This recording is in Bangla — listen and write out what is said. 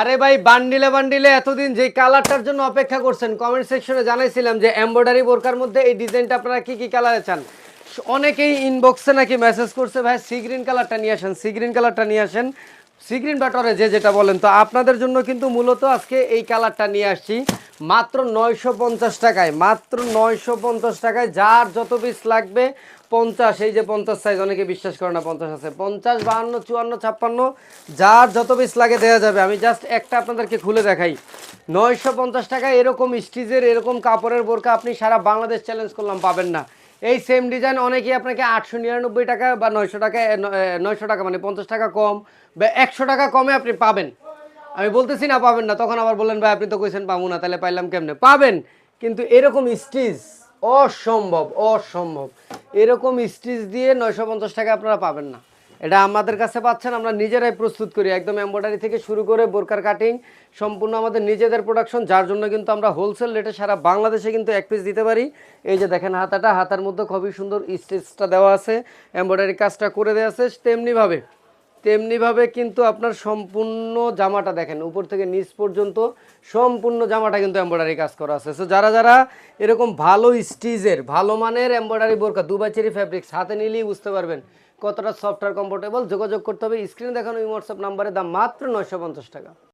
আরে ভাই বান্ডিলে বান্ডিলে এতদিন যে কালারটার জন্য অপেক্ষা করছেন কমেন্ট সেকশনে জানাইছিলাম যে এমব্রয়ডারি বোরকার মধ্যে এই ডিজাইনটা আপনারা কি কি কালারে চান? অনেকেই ইনবক্সে নাকি মেসেজ করছে, ভাই সি গ্রিন কালারটা নিয়ে আসেন সি গ্রিন কালারটা নিয়ে আসেন। সি গ্রিন বাটরে যে যেটা বলেন, তো আপনাদের জন্য কিন্তু মূলত আজকে এই কালারটা নিয়ে আসছি। মাত্র নয়শো পঞ্চাশ টাকায়, মাত্র নয়শো পঞ্চাশ টাকায় যার যত পিস লাগবে, পঞ্চাশ, এই যে পঞ্চাশ সাইজ অনেকে বিশ্বাস করে না পঞ্চাশ আছে। পঞ্চাশ, বাহান্ন, চুয়ান্ন, ছাপ্পান্ন, যার যত পিস লাগে দেওয়া যাবে। আমি জাস্ট একটা আপনাদেরকে খুলে দেখাই। নয়শো পঞ্চাশ টাকায় এরকম স্টিজের এরকম কাপড়ের বোরকা আপনি সারা বাংলাদেশ চ্যালেঞ্জ করলাম, পাবেন না। এই সেম ডিজাইন অনেকেই আপনাকে আটশো নিরানব্বই টাকা বা নয়শো টাকা নয়শো টাকা মানে পঞ্চাশ টাকা কম বা একশো টাকা কমে আপনি পাবেন। আমি বলতেছি না পাবেন না, তখন আবার বললেন, ভাই, আপনি তো কইছেন পাবো না, তাহলে পাইলাম কেমনে? পাবেন, কিন্তু এরকম স্টিচ অসম্ভব অসম্ভব। এরকম স্টিচ দিয়ে নয়শো পঞ্চাশ টাকা আপনারা পাবেন না। এটা আমাদের কাছে পাচ্ছেন, আমরা নিজেরাই প্রস্তুত করি। একদম এম্ব্রয়ডারি থেকে শুরু করে বোরকার কাটিং সম্পূর্ণ আমাদের নিজেদের প্রোডাকশন যার জন্য কিন্তু আমরা হোলসেল রেটে সারা বাংলাদেশে কিন্তু এক পিস দিতে পারি। এই যে দেখেন হাতাটা, হাতার মধ্যে খুবই সুন্দর স্টিচটা দেওয়া আছে এম্ব্রয়ডারি কাজটা করে দেওয়া আছে, তেমনিভাবে তেমনিভাবে কিন্তু আপনার সম্পূর্ণ জামাটা দেখেন, উপর থেকে নিচ পর্যন্ত সম্পূর্ণ জামাটা কিন্তু এম্ব্রয়ডারি কাজ করা আছে। সো যারা যারা এরকম ভালো স্টিজের ভালো মানের এম্ব্রয়ডারি বোরকা দুবাই চেরি ফ্যাব্রিক্স হাতে নিলেই বুঝতে পারবেন কতটা সফট আর কমফোর্টেবল যোগাযোগ করতে হবে। স্ক্রিনে দেখানো এই হোয়াটসঅ্যাপ নাম্বারের দাম মাত্র নয়শো পঞ্চাশ টাকা।